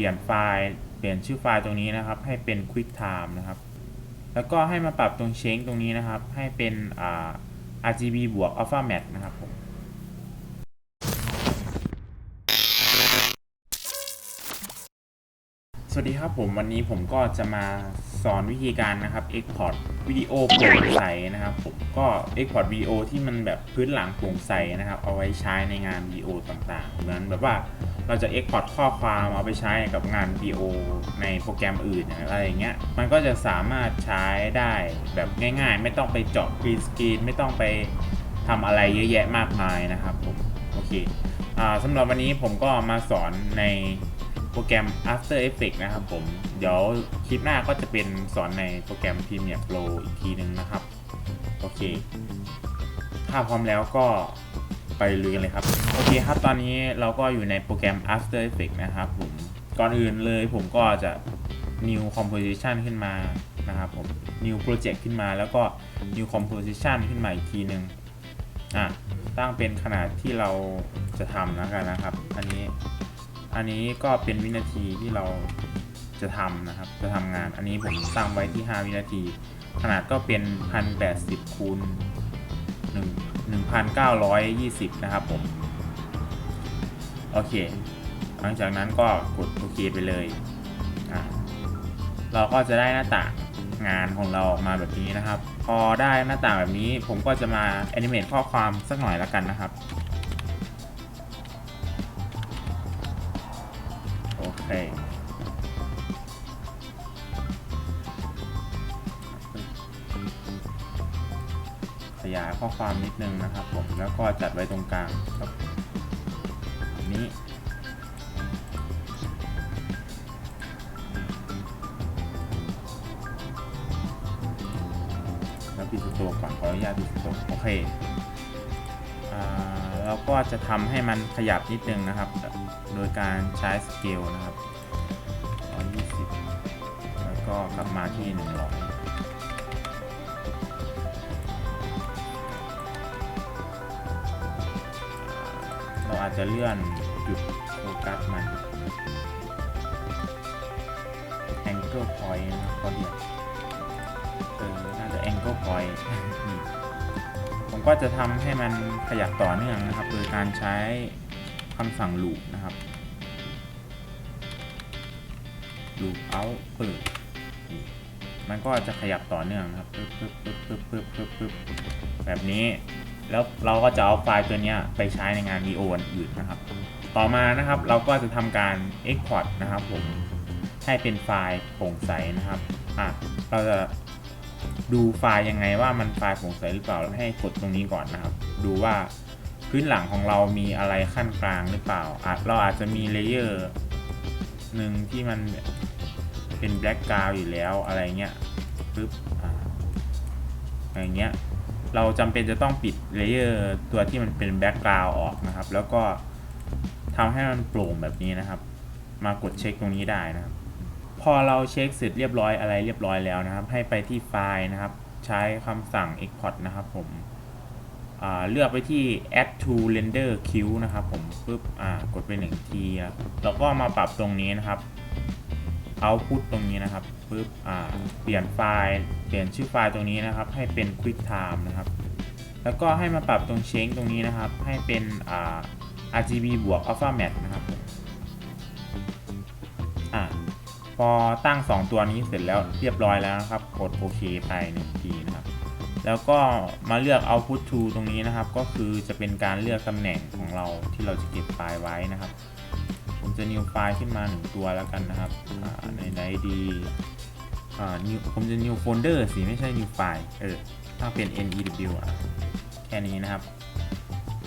ลี่ยนไฟล์ เปลี่ยนชื่อไฟล์ตรงนี้นะครับ ให้เป็น QuickTime นะครับ แล้วก็ให้มาปรับตรงเชงตรงนี้นะครับ ให้เป็น RGB บวก Alpha Max นะครับผม สวัสดีครับผมวันนี้ผมก็จะมาสอนวิธีการนะครับ Export วิดีโอโปร่งใสนะครับผมก็ Export วิดีโอที่มันแบบพื้นหลังโปร่งใสนะครับ เอาไว้ใช้ในงานวิดีโอต่างๆเหมือนแบบว่าเราจะ Export ข้อความเอาไปใช้กับงานวิดีโอในโปรแกรมอื่นอะไรอย่างเงี้ยมันก็จะสามารถใช้ได้แบบง่าย ๆ ไม่ต้องไปเจาะกรีนสกรีนไม่ต้องไปทำอะไรเยอะแยะมากมายนะครับผมโอเคอ่าสำหรับวันนี้ผมก็มาสอนใน โปรแกรม After Effects นะครับผม เดี๋ยวคลิปหน้าก็จะเป็นสอนในโปรแกรม Premiere Pro อีกทีหนึ่งนะครับ โอเค ถ้าพร้อมแล้วก็ไปลุยกันเลยครับ โอเคครับ ตอนนี้เราก็อยู่ในโปรแกรม After Effects นะครับผม ก่อนอื่นเลยผมก็จะ New Composition ขึ้นมานะครับผม New Project ขึ้นมาแล้วก็ New Composition ขึ้นมาอีกทีหนึ่งอะตั้งเป็นขนาดที่เราจะทำแล้วกันนะครับ อันนี้ อันนี้ก็เป็นวินาทีที่เราจะทำนะครับ จะทำงาน อันนี้ผมตั้งไว้ที่ 5 วินาที ขนาดก็เป็น 1080คูณ1 1920 นะครับผม โอเค หลังจากนั้นก็กดโอเคไปเลย เราก็จะได้หน้าต่างงานของเราออกมาแบบนี้นะครับ พอได้หน้าต่างแบบนี้ผมก็จะมาแอนิเมตข้อความสักหน่อยแล้วกันนะครับ โอเคขยายข้อความนิดนึงนะครับผมแล้วก็จัดไว้ตรงกลางครับนี้แล้วปิดสโตร์ก่อนขออนุญาตปิดสโตร์โอเค เราก็จะทำให้มันขยับนิดนึงนะครับ โดยการใช้สเกลนะครับ120 แล้วก็กลับมาที่ 100เราอาจจะเลื่อนจุดโฟกัสมัน angle point นะครับเขาเรียกเออน่าจะ angle point นี่ ก็จะทำให้มันขยับต่อเนื่องนะครับ โดยการใช้คำสั่ง loop นะครับ loop out เปิดมันก็จะขยับต่อเนื่องครับปึ๊บปึ๊บปึ๊บปึ๊บปึ๊บปึ๊บปึ๊บแบบนี้ แล้วเราก็จะเอาไฟล์ตัวนี้ไปใช้ในงานวีโออันอื่นนะครับ ต่อมานะครับเราก็จะทำการ Export นะครับผมให้เป็นไฟล์โปร่งใสนะครับอะเราจะ ดูไฟล์ยังไงว่ามันไฟล์โปร่งใสหรือเปล่าให้กดตรงนี้ก่อนนะครับ ดูว่าพื้นหลังของเรามีอะไรขั้นกลางหรือเปล่าอาจเราอาจจะมีเลเยอร์หนึ่งที่มันเป็นแบล็กกราวอยู่แล้วอะไรเงี้ยปึ๊บอ่าอะไรเงี้ยเราจำเป็นจะต้องปิดเลเยอร์ตัวที่มันเป็นแบล็กกราวออกนะครับ แล้วก็ทำให้มันโปร่งแบบนี้นะครับ มากดเช็คตรงนี้ได้นะครับ พอเราเช็คเสร็จเรียบร้อยอะไรเรียบร้อยแล้วนะครับ ให้ไปที่ไฟล์นะครับ ใช้คำสั่ง export นะครับผมเลือกไปที่ add to render queue นะครับผมปุ๊บกดไปหนึ่งทีแล้วก็มาปรับตรงนี้นะครับ output ตรงนี้นะครับปุ๊บเปลี่ยนไฟล์เปลี่ยนชื่อไฟล์ตรงนี้นะครับ ให้เป็น QuickTime นะครับ แล้วก็ให้มาปรับตรงเชงตรงนี้นะครับ ให้เป็น RGB บวก Alpha Max นะครับ พอตั้ง 2 ตัวนี้เสร็จแล้วเรียบร้อยแล้วนะครับ กดโอเคไปหนึ่งทีนะครับ แล้วก็มาเลือก output to ตรงนี้นะครับ ก็คือจะเป็นการเลือกตำแหน่งของเราที่เราจะเก็บไฟล์ไว้นะครับ ผมจะ new ไฟล์ขึ้นมาหนึ่งตัวแล้วกันนะครับในไหนดีอ่า new ผมจะ new folder สิไม่ใช่ new file เออถ้าเป็น new อะแค่นี้นะครับ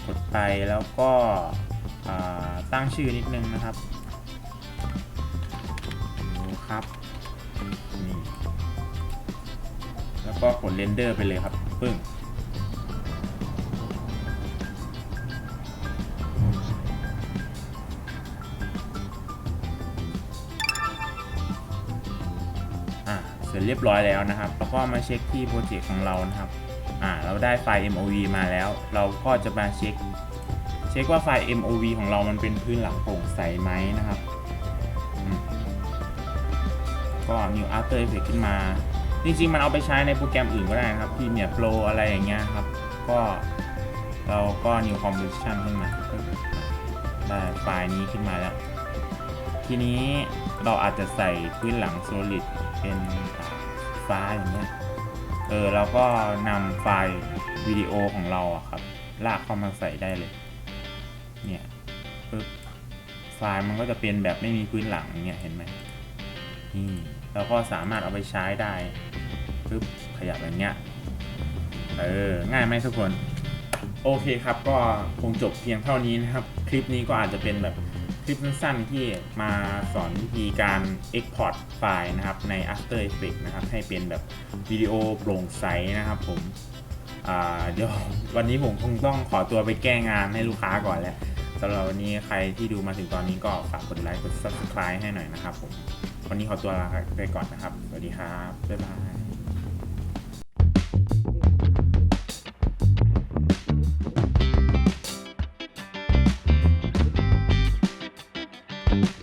กดไปแล้วก็อ่าตั้งชื่อนิดนึงนะครับ ครับนี่แล้วก็กดเรนเดอร์ไปเลยครับปึ้งอ่าเสร็จเรียบร้อยแล้วนะครับ แล้วก็มาเช็คที่โปรเจกต์ของเรานะครับ อ่า เราได้ไฟล์ MOV มาแล้ว เราก็จะมาเช็ค เช็คว่าไฟล์ MOV ของเรามันเป็นพื้นหลังโปร่งใสไหมนะครับ ก็ New After Effects ขึ้นมา จริงๆ มันเอาไปใช้ในโปรแกรมอื่นก็ได้นะครับ Premiere Pro อะไรอย่างเงี้ยครับ ก็เราก็ New Composition ขึ้นมา ได้ไฟล์นี้ขึ้นมาแล้ว ทีนี้เราอาจจะใส่พื้นหลัง Solid เป็นฟ้าอย่างเงี้ย เออเราก็นำไฟล์วิดีโอของเราอะครับ ลากเข้ามาใส่ได้เลย เนี่ยปึ๊บไฟล์มันก็จะเป็นแบบไม่มีพื้นหลังอย่างเงี้ยเห็นไหมนี่ เราก็สามารถเอาไปใช้ได้ปึ๊บขยับอย่างเงี้ยเออง่ายไหมทุกคนโอเคครับก็คงจบเพียงเท่านี้นะครับ คลิปนี้ก็อาจจะเป็นแบบคลิปสั้นๆที่มาสอนวิธีการ Export ไฟล์นะครับใน After Effects นะครับให้เป็นแบบวิดีโอโปร่งใสนะครับผมอ่าเดี๋ยววันนี้ผมคงต้องขอตัวไปแก้งานให้ลูกค้าก่อนแล้วสำหรับวันนี้ใครที่ดูมาถึงตอนนี้ก็ฝากกดไลค์กด subscribe ให้หน่อยนะครับผม วันนี้ขอตัวลาไปก่อนนะครับ สวัสดีครับ บ๊ายบาย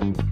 うん。